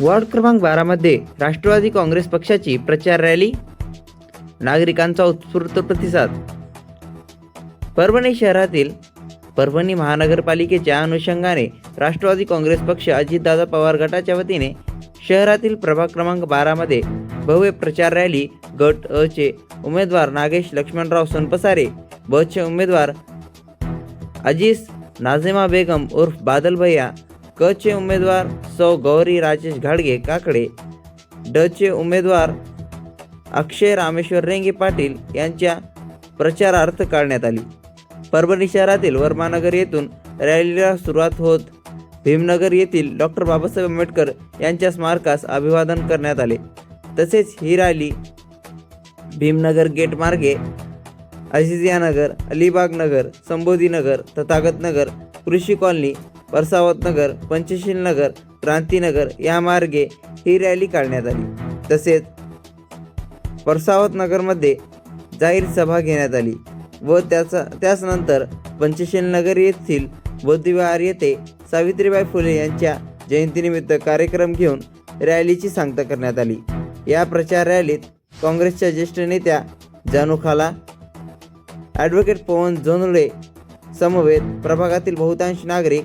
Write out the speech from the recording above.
Ward क्रमांक बारामध्ये राष्ट्रवादी काँग्रेस पक्षाची प्रचार रॅली नागरिकांचा उत्स्फूर्त प्रतिसाद. परभणी शहरातील परभणी महानगरपालिकेच्या अनुषंगाने राष्ट्रवादी काँग्रेस पक्ष अजितदादा पवार गटाच्या वतीने शहरातील प्रभाग क्रमांक बारामध्ये भव्य प्रचार रॅली गट अ चे उमेदवार नागेश लक्ष्मणराव सोनपसारे ब चे उमेदवार अजीज नाझिमा बेगम उर्फ बादल भैया क चे उमेदवार सौ गौरी राजेश घाडगे काकडे ड चे उमेदवार अक्षय रामेश्वर रेंगे पाटील यांच्या प्रचारार्थ काढण्यात आली. परभणी शहरातील वर्मानगर येथून रॅलीला सुरुवात होत. भीमनगर येथील डॉक्टर बाबासाहेब आंबेडकर यांच्या स्मारकास अभिवादन करण्यात आले. तसेच ही रॅली भीमनगर गेट मार्गे अजिजियानगर अलिबाग नगर संबोधीनगर तथागत नगर कृषी कॉलनी परसावत नगर पंचशील नगर क्रांतीनगर या मार्गे ही रॅली काढण्यात आली. तसेच परसावत नगरमध्ये जाहीर सभा घेण्यात आली व त्याचा त्याचनंतर पंचशील नगर येथील बौद्धविहार येथे सावित्रीबाई फुले यांच्या जयंतीनिमित्त कार्यक्रम घेऊन रॅलीची सांगता करण्यात आली. या प्रचार रॅलीत काँग्रेसच्या ज्येष्ठ नेत्या जानू खाला ॲडव्होकेट पवन जोनुळे समवेत प्रभागातील बहुतांश नागरिक